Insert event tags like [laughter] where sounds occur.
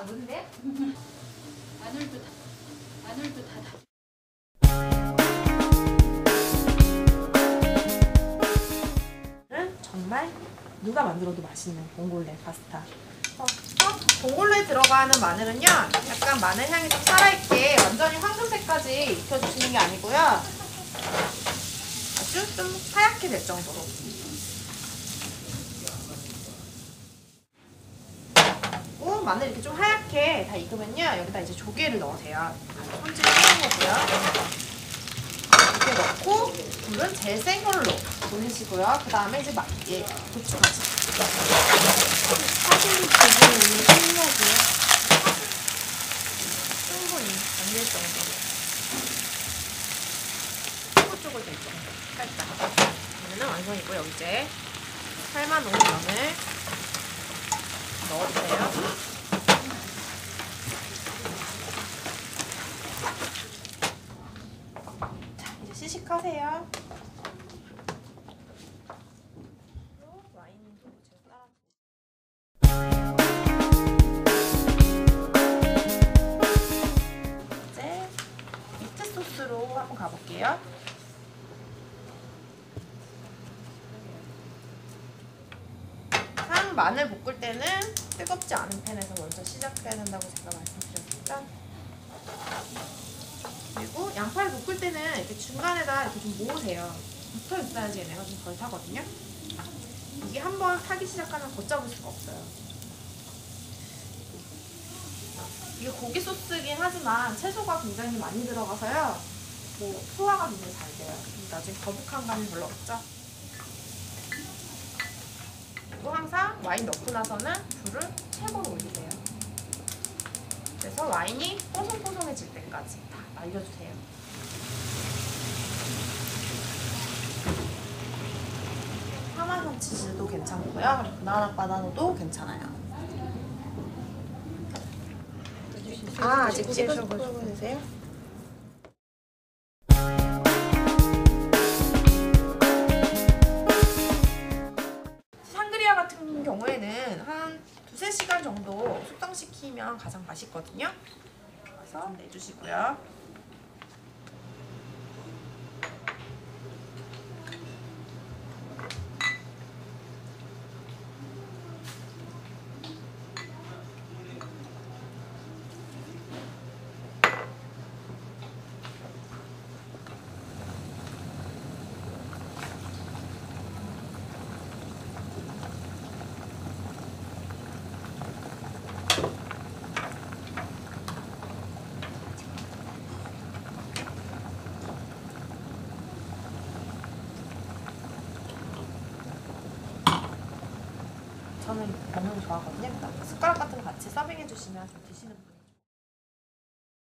아, 뭔데? [laughs] 마늘도 다, 마늘도 다 다. 은 정말 누가 만들어도 맛있는 봉골레 파스타. 어, 어, 봉골레에 들어가는 마늘은요, 약간 마늘 향이 좀 살아있게 완전히 황금색까지 익혀주시는 게 아니고요, 아주 좀 하얗게 될 정도로. 그리고 마늘 이렇게 좀 하얗게 다 익으면요, 여기다 이제 조개를 넣으세요. 손질을 해놓은 거고요. 이렇게 넣고 물은 제일 센 걸로 돌리시고요. 그 다음에 이제 막, 예, 고추까지. 사실 되게 오늘 신기하고요. 충분히 안 될 정도로. 쪼글쪼글 될 정도. 살짝. 그러면 완성이고요. 이제 삶아놓은 면을 넣어주세요. 자, 이제 시식하세요. 한번 가볼게요. 상 마늘 볶을 때는 뜨겁지 않은 팬에서 먼저 시작해야 된다고 제가 말씀드렸죠. 그리고 양파를 볶을 때는 이렇게 중간에다 이렇게 좀 모으세요. 붙어 있어야지 얘네가 좀 덜 타거든요. 이게 한번 타기 시작하면 걷잡을 수가 없어요. 이게 고기 소스긴 하지만 채소가 굉장히 많이 들어가서요. 뭐 소화가 굉장히 잘 돼요. 나중에 거북한 감이 별로 없죠. 그리고 항상 와인 넣고 나서는 불을 최고로 올리세요. 그래서 와인이 뽀송뽀송해질 때까지 다 말려주세요. 파마산 치즈도 괜찮고요. 바나나 바나나도 괜찮아요. 아, 아직 찍으시고 계세요? 두세 시간 정도 숙성시키면 가장 맛있거든요. 그래서 내주시고요. 저는 먹는 거 좋아하거든요. 그러니까 숟가락 같은 거 같이 서빙해 주시면 좀 드시는 분.